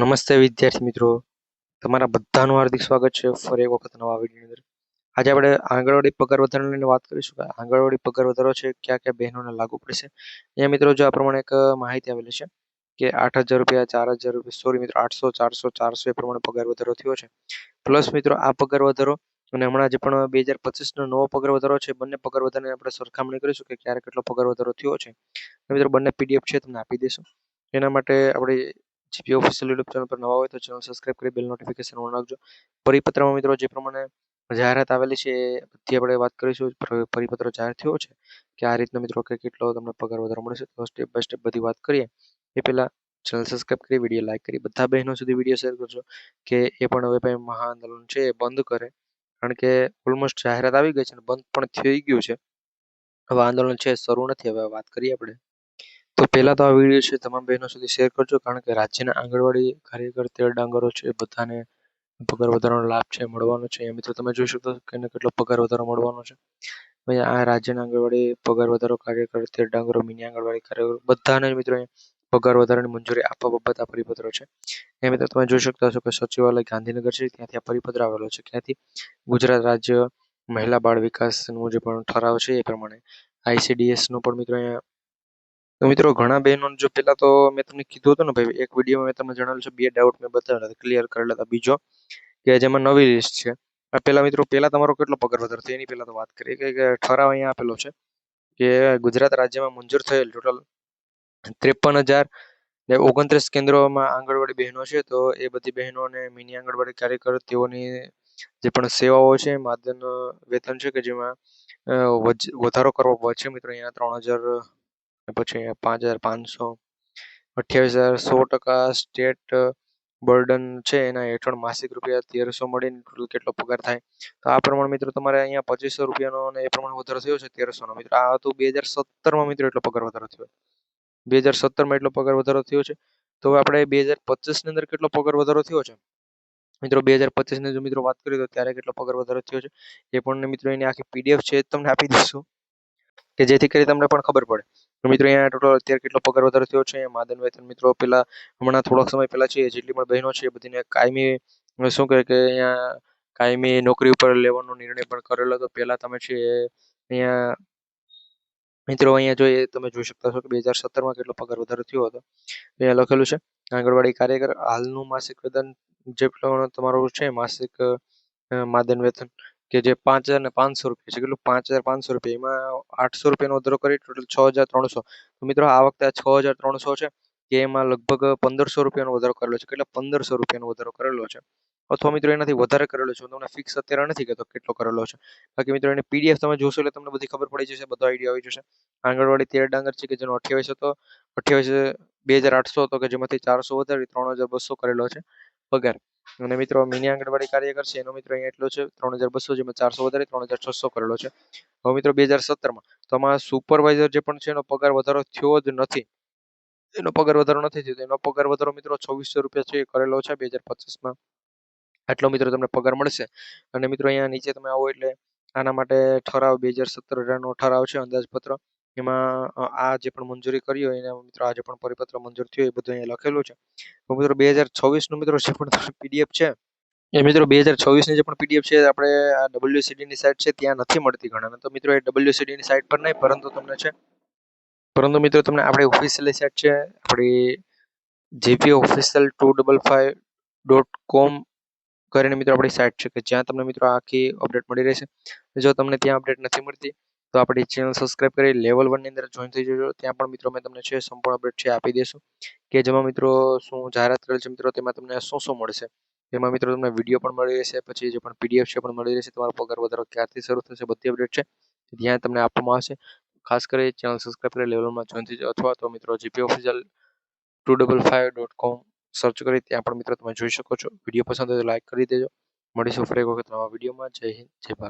નમસ્તે વિદ્યાર્થી મિત્રો. તમારા બધાનું હાર્દિક સ્વાગત છે ફરી એક વખત નવા વિડીયોની અંદર. આજે આપણે આંગણવાડી પગાર વધારાને લઈને વાત કરીશું કે આંગણવાડી પગાર વધારો છે, ક્યાં ક્યાં બહેનોને લાગુ પડશે. અહીંયા મિત્રો જો આ પ્રમાણે એક માહિતી આવેલી છે કે આઠ હજાર રૂપિયા, ચાર હજાર રૂપિયા, સોરી મિત્રો, આઠસો, ચારસો ચારસો એ પ્રમાણે પગાર વધારો થયો છે. પ્લસ મિત્રો આ પગાર વધારો અને હમણાં જે પણ બે હજાર પચીસનો નવો પગાર વધારો છે, બંને પગાર વધારાની આપણે સરખામણી કરીશું કે ક્યારે કેટલો પગાર વધારો થયો છે. મિત્રો બંને પીડીએફ છે, તમને આપી દઈશું. એના માટે આપણે જીપી ઓફિશિયલ યુટ્યુબ ચેનલ પર નવા હોય તો ચેનલ સબસ્ક્રાઇબ કરી બેલ નોટિફિકેશન ઓન રાખજો. પરિપત્રમાં મિત્રો, જે પ્રમાણે જાહેરાત આવેલી છે, એ બધી આપણે વાત કરીશું. પરિપત્ર જાહેર થયો છે કે આ રીતના મિત્રો કે કેટલો તમને પગાર વધારો મળશે તો સ્ટેપ બાય સ્ટેપ બધી વાત કરીએ. એ પહેલાં ચેનલ સબસ્ક્રાઇબ કરી વીડિયો લાઇક કરી. બધા બહેનો સુધી વીડિયો શેર કરજો કે એ પણ હવે ભાઈ મહા આંદોલન છે, એ બંધ કરે. કારણ કે ઓલમોસ્ટ જાહેરાત આવી ગઈ છે અને બંધ પણ થઈ ગયું છે. હવે આંદોલન છે, શરૂ નથી. હવે વાત કરીએ આપણે. તો પહેલાં તો આ વીડિયો છે તમામ બહેનો સુધી શેર કરજો, કારણ કે રાજ્યના આંગણવાડી કાર્યકર તેર ડાંગરો છે બધાને પગાર વધારાનો લાભ છે, મળવાનો છે. એ મિત્રો તમે જોઈ શકો કે કેટલો પગાર વધારો મળવાનો છે. આ રાજ્યના આંગણવાડી પગાર વધારો કાર્યકર તેર ડાંગરો, મિની આંગણવાડી કાર્યકર, બધાને મિત્રો પગાર વધારાની મંજૂરી આપવા બાબત આ પરિપત્ર છે. એ મિત્રો તમે જોઈ શકતા છો કે સચિવાલય ગાંધીનગર છે, ત્યાંથી આ પરિપત્ર આવેલો છે. ક્યાંથી ગુજરાત રાજ્ય મહિલા બાળ વિકાસનું જે પણ ઠરાવ છે એ પ્રમાણે આઈસીડીએસનું પણ મિત્રો અહીંયા તો મિત્રો, ઘણા બહેનો જો પહેલાં તો મેં તમને કીધું હતું ને ભાઈ, એક વિડીયોમાં મેં તમને જણાવેલું છે, બે ડાઉટ મેં બતાવેલા હતા ક્લિયર કરેલા હતા બીજો કે જેમાં નવી લિસ્ટ છે. આ પહેલાં મિત્રો, પહેલાં તમારો કેટલો પગાર વધારો થયો એની પહેલા તો વાત કરીએ કે ઠરાવ અહીંયા આપેલો છે કે ગુજરાત રાજ્યમાં મંજૂર થયેલ ટોટલ ત્રેપન હજાર ને ઓગણત્રીસ કેન્દ્રોમાં આંગણવાડી બહેનો છે. તો એ બધી બહેનોને, મિની આંગણવાડી કાર્યકર, તેઓની જે પણ સેવાઓ છે માદન વેતન છે કે જેમાં વધારો કરવો પડશે મિત્રો, અહીંયા ત્રણ હજાર પછી પાંચ હજાર પાંચસો, અઠ્યાવીસ હજાર સો ટકા સ્ટેટ બર્ડન છે એના હેઠળ માસિક રૂપિયા તેરસો મળીને ટોટલ કેટલો પગાર થાય. તો આ પ્રમાણે મિત્રો તમારે અહીંયા પચીસો રૂપિયાનો અને એ પ્રમાણે વધારો થયો છે તેરસોનો. મિત્રો આ હતું બે હજાર સત્તરમાં મિત્રો એટલો પગાર વધારો થયો. બે હજાર સત્તરમાં એટલો પગાર વધારો થયો છે. તો આપણે બે હજાર પચીસની અંદર કેટલો પગાર વધારો થયો છે? મિત્રો બે હજાર પચીસની જો મિત્રો વાત કરીએ તો ત્યારે કેટલો પગાર વધારો થયો છે? એ પણ મિત્રો એની આખી પીડીએફ છે તમને આપી દઈશું. કે જેથી કરી તમને પણ ખબર પડે. મિત્રો અહીંયા ટોટલ અત્યારે કેટલો પગાર વધારો થયો છે? માદન વેતન મિત્રો પેલા હમણાં થોડોક સમય પહેલા છે, જેટલી પણ બહેનો છે બધીને કાયમી શું કહે કે અહીંયા કાયમી નોકરી ઉપર લેવાનો નિર્ણય પણ કરેલો હતો. પહેલા તમે છે, અહીંયા મિત્રો અહીંયા જોઈએ તમે જોઈ શકતા છો કે બે હજાર સત્તરમાં કેટલો પગાર વધારો થયો હતો. અહીંયા લખેલું છે, આંગણવાડી કાર્યકર હાલનું માસિક વેતન જેટલો તમારું છે, માસિક માદન વેતન કે જે પાંચ હજાર ને પાંચસો રૂપિયા છે, કેટલું? પાંચ હજાર પાંચસો રૂપિયા. એમાં આઠસો રૂપિયાનો વધારો કરી ટોટલ છ હજાર ત્રણસો. મિત્રો, આ વખતે આ છ હજાર ત્રણસો છે કે એમાં લગભગ પંદરસો રૂપિયાનો વધારો કરેલો છે. એટલે પંદરસો રૂપિયાનો વધારો કરેલો છે. અથવા મિત્રો, એનાથી વધારે કરેલો છે. તમને ફિક્સ અત્યારે નથી કહેતો કેટલો કરેલો છે. બાકી મિત્રો, એની પીડીએફ તમે જોશો એટલે તમને બધી ખબર પડી જશે, બધો આઈડિયા આવી જશે. આંગણવાડી તેર ડાંગર છે કે જેનો અઠ્યાવીસ હતો, અઠ્યાવીસ, બે હજાર આઠસો હતો કે જેમાંથી ચારસો વધારી, ત્રણ હજાર બસો કરેલો છે. પગાર. અને મિત્રો, મિની આંગણવાડી કાર્યકર છે. એનો મિત્રો અહીંયા એટલો છે. ત્રણ હજાર બસો જેમાં ચારસો વધારે, ત્રણ હજાર છસો કરેલો છે. હવે મિત્રો, બે હજાર સત્તરમાં તો આમાં સુપરવાઇઝર જે પણ છે, એનો પગાર વધારો થયો જ નથી. એનો પગાર વધારો નથી થયો. એનો પગાર વધારો મિત્રો છવ્વીસો રૂપિયા છે કરેલો છે બે હજાર પચીસમાં. આટલો મિત્રો તમને પગાર મળશે. અને મિત્રો, અહીંયા નીચે તમે આવો એટલે આના માટે ઠરાવ, બે હજાર સત્તર નો ઠરાવ છે અંદાજપત્ર. એમાં આ જે પણ મંજૂરી કરી હોય એના મિત્રો, આ જે પણ પરિપત્ર મંજૂર થયો એ બધું અહીંયા લખેલું છે. તો મિત્રો બે હજાર છવ્વીસનું મિત્રો જે પણ પીડીએફ છે, એ મિત્રો બે હજાર છવ્વીસની જે પણ પીડીએફ છે આપણે આ ડબલ્યુસીડીની સાઇટ છે, ત્યાં નથી મળતી ઘણા. તો મિત્રો એ ડબલ્યુસીડીની સાઇટ પર નહીં, પરંતુ તમને છે, પરંતુ મિત્રો તમને આપણી ઓફિશિયલી સાઇટ છે, આપણી GP official two double five dot com કરીને મિત્રો આપણી સાઇટ છે, કે જ્યાં તમને મિત્રો આખી અપડેટ મળી રહેશે. જો તમને ત્યાં અપડેટ નથી મળતી તો આપણી ચેનલ સબસ્ક્રાઇબ કરી લેવલ વનની અંદર જોઈન થઈ જજો. ત્યાં પણ મિત્રો મેં તમને છે સંપૂર્ણ અપડેટ છે આપી દેશું કે જેમાં મિત્રો શું જાહેરાત કરેલ છે મિત્રો, તેમાં તમને શું શું મળશે. એમાં મિત્રો તમને વીડિયો પણ મળી રહેશે, પછી જે પણ પીડીએફ છે પણ મળી રહેશે. તમારો પગાર વધારો ક્યારથી શરૂ થશે બધી અપડેટ છે. ત્યાં તમને આપવામાં આવશે. ખાસ કરી ચેનલ સબસ્ક્રાઇબ કરી લેવલમાં જોઈન થઈ અથવા તો મિત્રો GP official two double five dot com search કરી ત્યાં પણ મિત્રો તમે જોઈ શકો છો. વીડિયો પસંદ હોય તો લાઈક કરી દેજો. મળીશું ફરી એક વખત નવા વિડીયોમાં જય હિન્દ, જય ભારત.